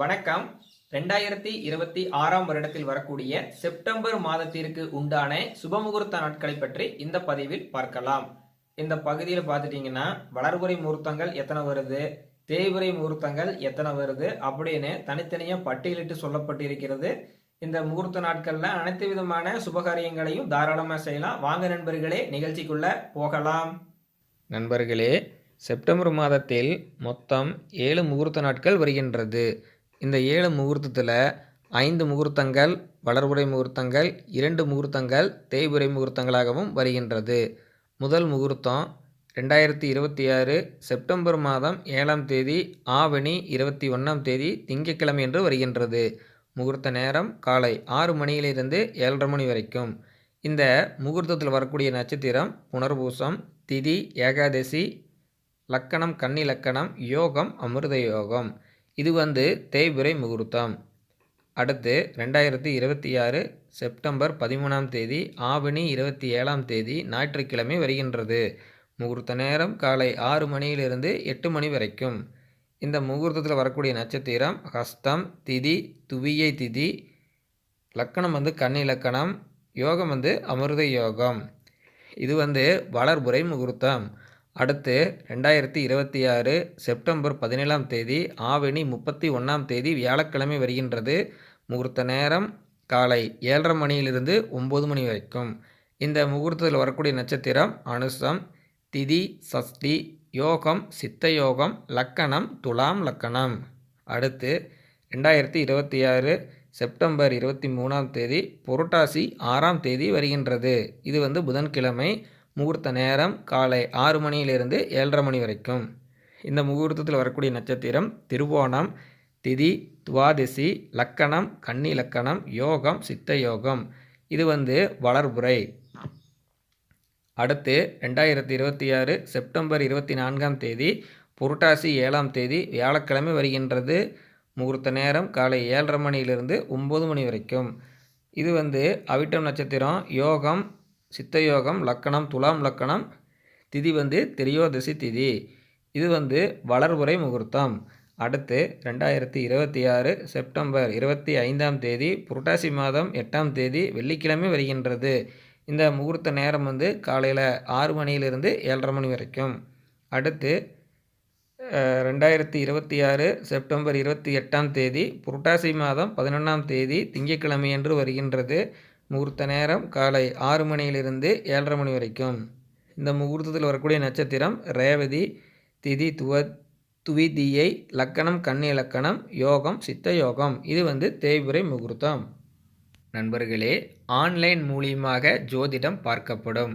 வணக்கம். ரெண்டாயிரத்தி இருபத்தி ஆறாம் வருடத்தில் வரக்கூடிய செப்டம்பர் மாதத்திற்கு உண்டான சுபமுகூர்த்த நாட்களை பற்றி இந்த பதிவில் பார்க்கலாம். இந்த பகுதியில் பார்த்துட்டீங்கன்னா வளர்புரை முகூர்த்தங்கள் எத்தனை வருது தேய்புரை முகூர்த்தங்கள் எத்தனை வருது அப்படின்னு தனித்தனியாக பட்டியலிட்டு சொல்லப்பட்டிருக்கிறது. இந்த முகூர்த்த நாட்கள்ல அனைத்து விதமான சுபகாரியங்களையும் தாராளமாக செய்யலாம். வாங்க நண்பர்களே நிகழ்ச்சிக்குள்ள போகலாம். நண்பர்களே செப்டம்பர் மாதத்தில் மொத்தம் ஏழு முகூர்த்த நாட்கள் வருகின்றது. இந்த ஏழு முகூர்த்தத்தில் ஐந்து முகூர்த்தங்கள் வளர்புரை முகூர்த்தங்கள் இரண்டு முகூர்த்தங்கள் தேய்புரை முகூர்த்தங்களாகவும் வருகின்றது. முதல் முகூர்த்தம் ரெண்டாயிரத்தி இருபத்தி ஆறு செப்டம்பர் மாதம் ஏழாம் தேதி ஆவணி இருபத்தி ஒன்றாம் தேதி திங்கட்கிழமை என்று வருகின்றது. முகூர்த்த நேரம் காலை ஆறு மணியிலிருந்து ஏழரை மணி வரைக்கும். இந்த முகூர்த்தத்தில் வரக்கூடிய நட்சத்திரம் புனர்பூசம் திதி ஏகாதசி லக்கணம் கன்னி லக்கணம் யோகம் அமிர்த யோகம். இது வந்து தேய்பிரை முகூர்த்தம். அடுத்து ரெண்டாயிரத்தி இருபத்தி ஆறு செப்டம்பர் பதிமூணாம் தேதி ஆவணி இருபத்தி ஏழாம் தேதி ஞாயிற்றுக்கிழமை வருகின்றது. முகூர்த்த நேரம் காலை ஆறு மணியிலிருந்து எட்டு மணி வரைக்கும். இந்த முகூர்த்தத்தில் வரக்கூடிய நட்சத்திரம் ஹஸ்தம் திதி துவியை திதி லக்கணம் வந்து கன்னி லக்கணம் யோகம் வந்து அமிர்த யோகம். இது வந்து வளர்புரை முகூர்த்தம். அடுத்து ரெண்டாயிரத்தி இருபத்தி ஆறு செப்டம்பர் பதினேழாம் தேதி ஆவணி முப்பத்தி ஒன்றாம் தேதி வியாழக்கிழமை வருகின்றது. முகூர்த்த நேரம் காலை ஏழரை மணியிலிருந்து ஒம்பது மணி வரைக்கும். இந்த முகூர்த்தத்தில் வரக்கூடிய நட்சத்திரம் அனுசம் திதி சஷ்டி யோகம் சித்த யோகம் லக்கணம் துலாம் லக்கணம். அடுத்து ரெண்டாயிரத்தி இருபத்தி ஆறு செப்டம்பர் இருபத்தி மூணாம் தேதி புரட்டாசி ஆறாம் தேதி வருகின்றது. இது வந்து புதன்கிழமை முகூர்த்த நேரம் காலை ஆறு மணியிலிருந்து ஏழரை மணி வரைக்கும். இந்த முகூர்த்தத்தில் வரக்கூடிய நட்சத்திரம் திருவோணம் திதி துவாதசி லக்கணம் கன்னி லக்கணம் யோகம் சித்த யோகம். இது வந்து வளர்புரை. அடுத்து ரெண்டாயிரத்தி இருபத்தி ஆறு செப்டம்பர் இருபத்தி நான்காம் தேதி புரட்டாசி ஏழாம் தேதி வியாழக்கிழமை வருகின்றது. முகூர்த்த நேரம் காலை ஏழரை மணியிலிருந்து ஒம்பது மணி வரைக்கும். இது வந்து அவிட்டம் நட்சத்திரம் யோகம் சித்தயோகம் லக்கணம் துலாம் லக்கணம் திதி வந்து திரியோதசி திதி. இது வந்து வளர்புரை முகூர்த்தம். அடுத்து ரெண்டாயிரத்தி இருபத்தி ஆறு செப்டம்பர் இருபத்தி ஐந்தாம் தேதி புரட்டாசி மாதம் எட்டாம் தேதி வெள்ளிக்கிழமை வருகின்றது. இந்த முகூர்த்த நேரம் வந்து காலையில் ஆறு மணியிலிருந்து ஏழரை மணி வரைக்கும். அடுத்து ரெண்டாயிரத்தி இருபத்தி ஆறு செப்டம்பர் இருபத்தி எட்டாம் தேதி புரட்டாசி மாதம் பதினொன்றாம் தேதி திங்கட்கிழமை என்று வருகின்றது. முகூர்த்த நேரம் காலை ஆறு மணியிலிருந்து ஏழரை மணி வரைக்கும். இந்த முகூர்த்தத்தில் வரக்கூடிய நட்சத்திரம் ரேவதி திதி துவ துவிதியை லக்கணம் கன்னி இலக்கணம் யோகம் சித்த யோகம். இது வந்து தேய்புரை முகூர்த்தம். நண்பர்களே ஆன்லைன் மூலியமாக ஜோதிடம் பார்க்கப்படும்.